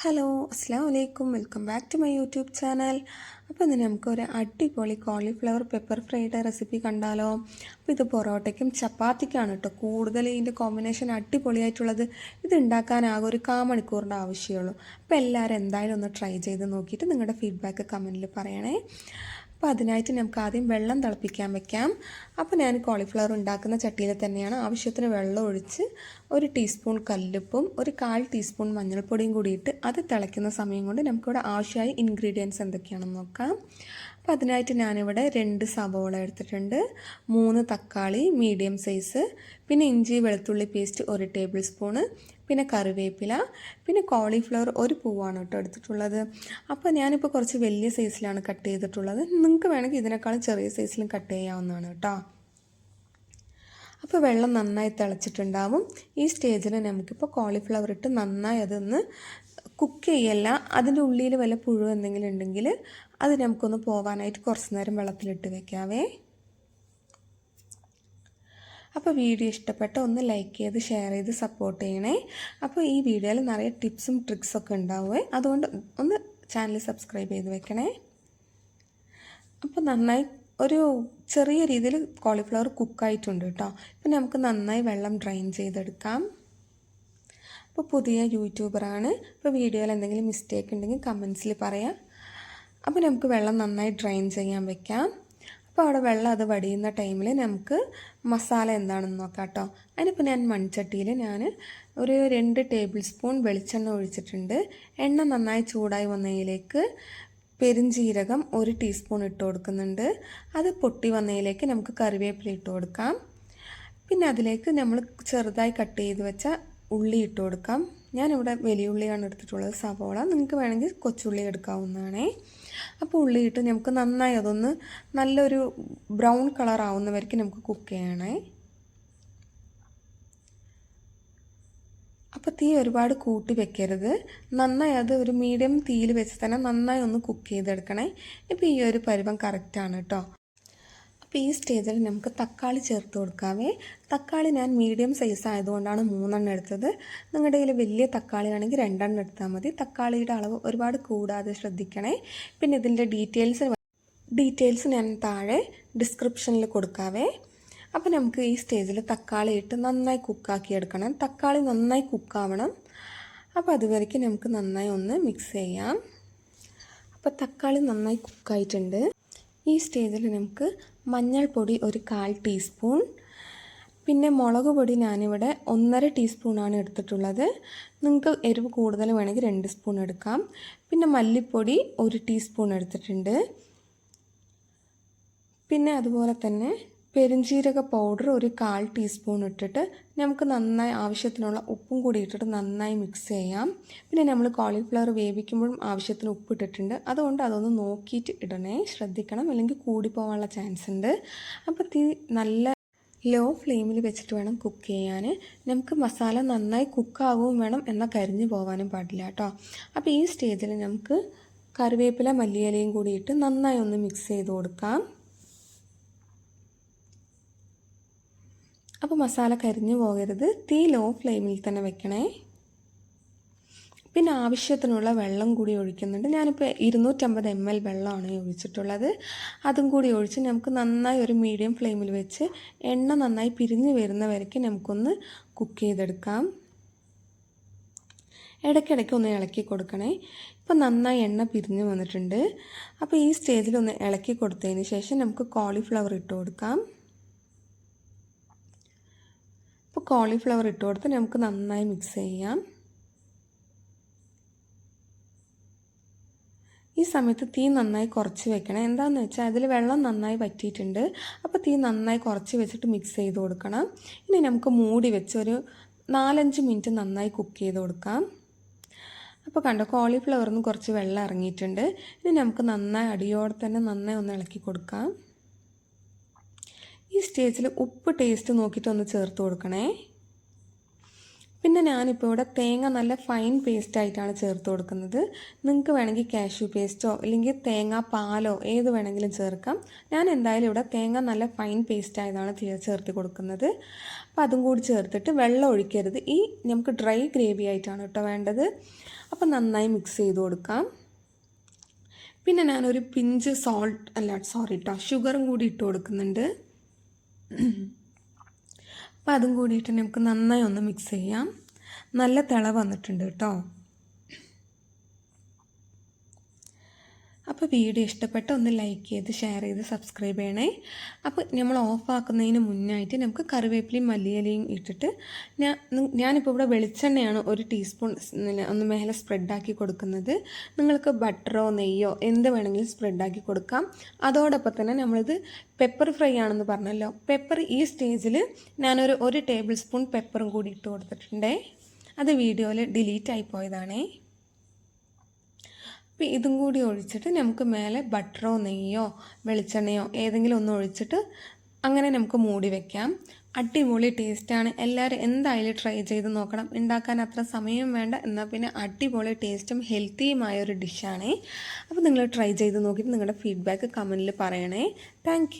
Hello അസ്സാം വലൈക്കും welcome back to my YouTube channel. അപ്പോൾ ഇന്ന് നമുക്കൊരു അടിപൊളി കോളിഫ്ലവർ പെപ്പർ ഫ്രൈയുടെ റെസിപ്പി കണ്ടാലോ. അപ്പോൾ ഇത് പൊറോട്ടയ്ക്കും ചപ്പാത്തിക്കാണ് കേട്ടോ കൂടുതൽ ഇതിന്റെ കോമ്പിനേഷൻ അടിപൊളിയായിട്ടുള്ളത്. ഇത് ഉണ്ടാക്കാൻ ആകെ ഒരു കാ മണിക്കൂറിന്റെ ആവശ്യമുള്ളൂ. അപ്പോൾ എല്ലാവരും എന്തായാലും ഒന്ന് ട്രൈ ചെയ്ത് നോക്കിയിട്ട് നിങ്ങളുടെ ഫീഡ്ബാക്ക് കമന്റിൽ പറയണേ. അപ്പോൾ അതിനായിട്ട് നമുക്ക് ആദ്യം വെള്ളം തിളപ്പിക്കാൻ വെക്കാം. അപ്പോൾ ഞാൻ കോളിഫ്ലവർ ഉണ്ടാക്കുന്ന ചട്ടിയിൽ തന്നെയാണ് ആവശ്യത്തിന് വെള്ളം ഒഴിച്ച് ഒരു ടീസ്പൂൺ കല്ലുപ്പും ഒരു കാൽ ടീസ്പൂൺ മഞ്ഞൾപ്പൊടിയും കൂടിയിട്ട് അത് തിളയ്ക്കുന്ന സമയം കൊണ്ട് നമുക്കിവിടെ ആവശ്യമായ ഇൻഗ്രീഡിയൻസ് എന്തൊക്കെയാണെന്ന് നോക്കാം. അപ്പോൾ അതിനായിട്ട് ഞാനിവിടെ രണ്ട് സവോള എടുത്തിട്ടുണ്ട്. മൂന്ന് തക്കാളി മീഡിയം സൈസ് പിന്നെ ഇഞ്ചി വെളുത്തുള്ളി പേസ്റ്റ് ഒരു ടേബിൾ സ്പൂണ് പിന്നെ കറിവേപ്പില പിന്നെ കോളിഫ്ലവർ ഒരു പൂവാണ് കേട്ടോ എടുത്തിട്ടുള്ളത്. അപ്പോൾ ഞാനിപ്പോൾ കുറച്ച് വലിയ സൈസിലാണ് കട്ട് ചെയ്തിട്ടുള്ളത്. നിങ്ങൾക്ക് വേണമെങ്കിൽ ഇതിനേക്കാളും ചെറിയ സൈസിലും കട്ട് ചെയ്യാവുന്നതാണ് കേട്ടോ. അപ്പോൾ വെള്ളം നന്നായി തിളച്ചിട്ടുണ്ടാവും. ഈ സ്റ്റേജിൽ നമുക്കിപ്പോൾ കോളിഫ്ലവർ ഇട്ട് നന്നായി അതൊന്ന് കുക്ക് ചെയ്യല്ല. അതിന്റെ ഉള്ളിൽ വല്ല പുഴു എന്തെങ്കിലും ഉണ്ടെങ്കിൽ അത് നമുക്കൊന്ന് പോകാനായിട്ട് കുറച്ച് നേരം വെള്ളത്തിലിട്ട് വെക്കാവേ. അപ്പോൾ വീഡിയോ ഇഷ്ടപ്പെട്ട ഒന്ന് ലൈക്ക് ചെയ്ത് ഷെയർ ചെയ്ത് സപ്പോർട്ട് ചെയ്യണേ. അപ്പോൾ ഈ വീഡിയോയിൽ നിറയെ ടിപ്സും ട്രിക്സൊക്കെ ഉണ്ടാവുമേ അതുകൊണ്ട് ഒന്ന് ചാനൽ സബ്സ്ക്രൈബ് ചെയ്ത് വെക്കണേ. അപ്പോൾ നന്നായി ഒരു ചെറിയ രീതിയിൽ കോളിഫ്ലവർ കുക്കായിട്ടുണ്ട് കേട്ടോ. ഇപ്പം നമുക്ക് നന്നായി വെള്ളം ഡ്രൈൻ ചെയ്തെടുക്കാം. അപ്പോൾ പുതിയ യൂട്യൂബറാണ് ഇപ്പോൾ വീഡിയോയിൽ എന്തെങ്കിലും മിസ്റ്റേക്ക് ഉണ്ടെങ്കിൽ കമൻസിൽ പറയാം. അപ്പോൾ നമുക്ക് വെള്ളം നന്നായി ഡ്രൈൻ ചെയ്യാൻ വെക്കാം. അപ്പോൾ അവിടെ വെള്ളം അത് വടിയുന്ന ടൈമിൽ നമുക്ക് മസാല എന്താണെന്ന് നോക്കാം കേട്ടോ അതിനിപ്പോൾ ഞാൻ മൺചട്ടിയിൽ ഞാൻ ഒരു രണ്ട് ടേബിൾ സ്പൂൺ വെളിച്ചെണ്ണ ഒഴിച്ചിട്ടുണ്ട്. എണ്ണ നന്നായി ചൂടായി വന്നതിലേക്ക് പെരിഞ്ചീരകം ഒരു ടീസ്പൂൺ ഇട്ട് കൊടുക്കുന്നുണ്ട്. അത് പൊട്ടി വന്നതിലേക്ക് നമുക്ക് കറിവേപ്പില ഇട്ട് കൊടുക്കാം. പിന്നെ അതിലേക്ക് നമ്മൾ ചെറുതായി കട്ട് ചെയ്ത് വെച്ച ഉള്ളി ഇട്ട് കൊടുക്കാം. ഞാനിവിടെ വലിയ ഉള്ളിയാണ് എടുത്തിട്ടുള്ളത്. സവോള. നിങ്ങൾക്ക് വേണമെങ്കിൽ കൊച്ചുള്ളി എടുക്കാവുന്നതാണേ. അപ്പോൾ ഉള്ളിയിട്ട് നമുക്ക് നന്നായി അതൊന്ന് നല്ലൊരു ബ്രൗൺ കളർ ആവുന്നവർക്ക് നമുക്ക് കുക്ക് ചെയ്യണേ. അപ്പോൾ തീ ഒരുപാട് കൂട്ടി വെക്കരുത്. നന്നായി അത് ഒരു മീഡിയം തീയിൽ വെച്ച് തന്നെ നന്നായി ഒന്ന് കുക്ക് ചെയ്തെടുക്കണേ. ഇപ്പോൾ ഈ ഒരു പരുവം കറക്റ്റാണ് കേട്ടോ അപ്പോൾ ഈ സ്റ്റേജിൽ നമുക്ക് തക്കാളി ചേർത്ത് കൊടുക്കാവേ. തക്കാളി ഞാൻ മീഡിയം സൈസ് ആയതുകൊണ്ടാണ് മൂന്നെണ്ണം എടുത്തത്. നിങ്ങളുടെ കയ്യിൽ വലിയ തക്കാളി ആണെങ്കിൽ രണ്ടെണ്ണം എടുത്താൽ മതി. തക്കാളിയുടെ അളവ് ഒരുപാട് കൂടാതെ ശ്രദ്ധിക്കണേ. പിന്നെ ഇതിന്റെ ഡീറ്റെയിൽസ് ഡീറ്റെയിൽസ് ഞാൻ താഴെ ഡിസ്ക്രിപ്ഷനിൽ കൊടുക്കാവേ. അപ്പോൾ നമുക്ക് ഈ സ്റ്റേജിൽ തക്കാളി ഇട്ട് നന്നായി കുക്കാക്കി എടുക്കണം. തക്കാളി നന്നായി കുക്കാവണം അപ്പോൾ അതുവരയ്ക്ക് നമുക്ക് നന്നായി ഒന്ന് മിക്സ് ചെയ്യാം. അപ്പോൾ തക്കാളി നന്നായി കുക്കായിട്ടുണ്ട് ഈ സ്റ്റേജിൽ നമുക്ക് മഞ്ഞൾപ്പൊടി ഒരു കാൽ ടീസ്പൂൺ പിന്നെ മുളക് പൊടി ഞാനിവിടെ ഒന്നര ടീസ്പൂണാണ് എടുത്തിട്ടുള്ളത്. നിങ്ങൾക്ക് എരിവ് കൂടുതൽ വേണമെങ്കിൽ രണ്ട് സ്പൂൺ എടുക്കാം. പിന്നെ മല്ലിപ്പൊടി ഒരു ടീസ്പൂൺ എടുത്തിട്ടുണ്ട്. പിന്നെ അതുപോലെ തന്നെ പെരുംജീരക പൗഡർ ഒരു കാൽ ടീസ്പൂൺ ഇട്ടിട്ട് നമുക്ക് നന്നായി ആവശ്യത്തിനുള്ള ഉപ്പും കൂടി ഇട്ടിട്ട് നന്നായി മിക്സ് ചെയ്യാം. പിന്നെ നമ്മൾ കോളിഫ്ലവർ വേവിക്കുമ്പോഴും ആവശ്യത്തിന് ഉപ്പ് ഇട്ടിട്ടുണ്ട്. അതുകൊണ്ട് അതൊന്ന് നോക്കിയിട്ട് ഇടണേ. ശ്രദ്ധിക്കണം. അല്ലെങ്കിൽ കൂടിപ്പോകാനുള്ള ചാൻസ് ഉണ്ട്. അപ്പോൾ തീ നല്ല ലോ ഫ്ലെയിമിൽ വെച്ചിട്ട് വേണം കുക്ക് ചെയ്യാൻ നമുക്ക് മസാല നന്നായി കുക്കാവുകയും വേണം എന്നാൽ കരിഞ്ഞു പോകാനും പാടില്ല കേട്ടോ അപ്പോൾ ഈ സ്റ്റേജിൽ നമുക്ക് കറിവേപ്പില മല്ലിയിലയും കൂടി ഇട്ട് നന്നായി ഒന്ന് മിക്സ് ചെയ്ത് കൊടുക്കാം. അപ്പോൾ മസാല കരിഞ്ഞു പോകരുത്. തീ ലോ ഫ്ലെയിമിൽ തന്നെ വെക്കണേ. പിന്നെ ആവശ്യത്തിനുള്ള വെള്ളം കൂടി ഒഴിക്കുന്നുണ്ട്. ഞാനിപ്പോൾ ഇരുന്നൂറ്റമ്പത് എം എൽ വെള്ളമാണ് ഒഴിച്ചിട്ടുള്ളത്. അതും കൂടി ഒഴിച്ച് നമുക്ക് നന്നായി ഒരു മീഡിയം ഫ്ലെയിമിൽ വെച്ച് എണ്ണ നന്നായി പിരിഞ്ഞ് വരുന്ന വരയ്ക്ക് നമുക്കൊന്ന് കുക്ക് ചെയ്തെടുക്കാം. ഇടയ്ക്കിടയ്ക്ക് ഒന്ന് ഇളക്കി കൊടുക്കണേ. ഇപ്പം നന്നായി എണ്ണ പിരിഞ്ഞ് വന്നിട്ടുണ്ട്. അപ്പോൾ ഈ സ്റ്റേജിൽ ഒന്ന് ഇളക്കി കൊടുത്തതിന് ശേഷം നമുക്ക് കോളിഫ്ലവർ ഇട്ട് കൊടുക്കാം ഇപ്പോൾ കോളിഫ്ലവർ ഇട്ട് കൊടുത്ത് നമുക്ക് നന്നായി മിക്സ് ചെയ്യാം. ഈ സമയത്ത് തീ നന്നായി കുറച്ച് വെക്കണം. എന്താണെന്ന് വെച്ചാൽ അതിൽ വെള്ളം നന്നായി വറ്റിയിട്ടുണ്ട്. അപ്പോൾ തീ നന്നായി കുറച്ച് വെച്ചിട്ട് മിക്സ് ചെയ്ത് കൊടുക്കണം. ഇനി നമുക്ക് മൂടി വെച്ച് ഒരു നാലഞ്ച് മിനിറ്റ് നന്നായി കുക്ക് ചെയ്ത് കൊടുക്കാം. അപ്പോൾ കണ്ടോ കോളിഫ്ലവറിൽ നിന്ന് കുറച്ച് വെള്ളം ഇറങ്ങിയിട്ടുണ്ട്. ഇനി നമുക്ക് നന്നായി അടിയോടെ തന്നെ നന്നായി ഒന്ന് ഇളക്കി കൊടുക്കാം. ഈ സ്റ്റേജിൽ ഉപ്പ് ടേസ്റ്റ് നോക്കിയിട്ട് ഒന്ന് ചേർത്ത് കൊടുക്കണേ. പിന്നെ ഞാനിപ്പോൾ ഇവിടെ തേങ്ങ നല്ല ഫൈൻ പേസ്റ്റ് ആയിട്ടാണ് ചേർത്ത് കൊടുക്കുന്നത്. നിങ്ങൾക്ക് വേണമെങ്കിൽ കാഷ്യൂ പേസ്റ്റോ അല്ലെങ്കിൽ തേങ്ങ പാലോ ഏത് വേണമെങ്കിലും ചേർക്കാം. ഞാൻ എന്തായാലും ഇവിടെ തേങ്ങ നല്ല ഫൈൻ പേസ്റ്റ് ആയതാണ് ചേർത്ത് കൊടുക്കുന്നത്. അപ്പോൾ അതും കൂടി ചേർത്തിട്ട് വെള്ളം ഒഴിക്കരുത്. ഈ നമുക്ക് ഡ്രൈ ഗ്രേവി ആയിട്ടാണ് കേട്ടോ വേണ്ടത്. അപ്പോൾ നന്നായി മിക്സ് ചെയ്ത് കൊടുക്കാം. പിന്നെ ഞാനൊരു പിഞ്ച് സോൾട്ട് അല്ല സോറി കേട്ടോ ഷുഗറും കൂടി ഇട്ട് കൊടുക്കുന്നുണ്ട്. അപ്പോൾ അതും കൂടിയിട്ട് നമുക്ക് നന്നായി ഒന്ന് മിക്സ് ചെയ്യാം. നല്ല തിള വന്നിട്ടുണ്ട് കേട്ടോ. അപ്പോൾ വീഡിയോ ഇഷ്ടപ്പെട്ട ഒന്ന് ലൈക്ക് ചെയ്ത് ഷെയർ ചെയ്ത് സബ്സ്ക്രൈബ് ചെയ്യണേ. അപ്പോൾ നമ്മൾ ഓഫാക്കുന്നതിന് മുന്നായിട്ട് നമുക്ക് കറിവേപ്പിലയും മല്ലിയിലയും ഇട്ടിട്ട് ഞാൻ ഞാനിപ്പോൾ ഇവിടെ വെളിച്ചെണ്ണയാണ് ഒരു ടീസ്പൂൺ ഒന്ന് മേലെ സ്പ്രെഡാക്കി കൊടുക്കുന്നത്. നിങ്ങൾക്ക് ബട്ടറോ നെയ്യോ എന്ത് വേണമെങ്കിലും സ്പ്രെഡാക്കി കൊടുക്കാം. അതോടൊപ്പം തന്നെ നമ്മളിത് പെപ്പർ ഫ്രൈ ആണെന്ന് പറഞ്ഞല്ലോ. പെപ്പർ ഈ സ്റ്റേജിൽ ഞാനൊരു ഒരു ടേബിൾ സ്പൂൺ പെപ്പറും കൂടി ഇട്ട് കൊടുത്തിട്ടുണ്ടേ. അത് വീഡിയോയിൽ ഡിലീറ്റ് ആയി പോയതാണേ. അപ്പോൾ ഇതും കൂടി ഒഴിച്ചിട്ട് നമുക്ക് മേലെ ബട്ടറോ നെയ്യോ വെളിച്ചെണ്ണയോ ഏതെങ്കിലും ഒന്ന് ഒഴിച്ചിട്ട് അങ്ങനെ നമുക്ക് മൂടി വെക്കാം. അടിപൊളി ടേസ്റ്റാണ് എല്ലാവരും എന്തായാലും ട്രൈ ചെയ്ത് നോക്കണം. ഉണ്ടാക്കാൻ അത്ര സമയം വേണ്ട. എന്നാൽ പിന്നെ അടിപൊളി ടേസ്റ്റും ഹെൽത്തിയുമായ ഒരു ഡിഷാണേ അപ്പോൾ നിങ്ങൾ ട്രൈ ചെയ്ത് നോക്കിയിട്ട് നിങ്ങളുടെ ഫീഡ്ബാക്ക് കമന്റിൽ പറയണേ. താങ്ക്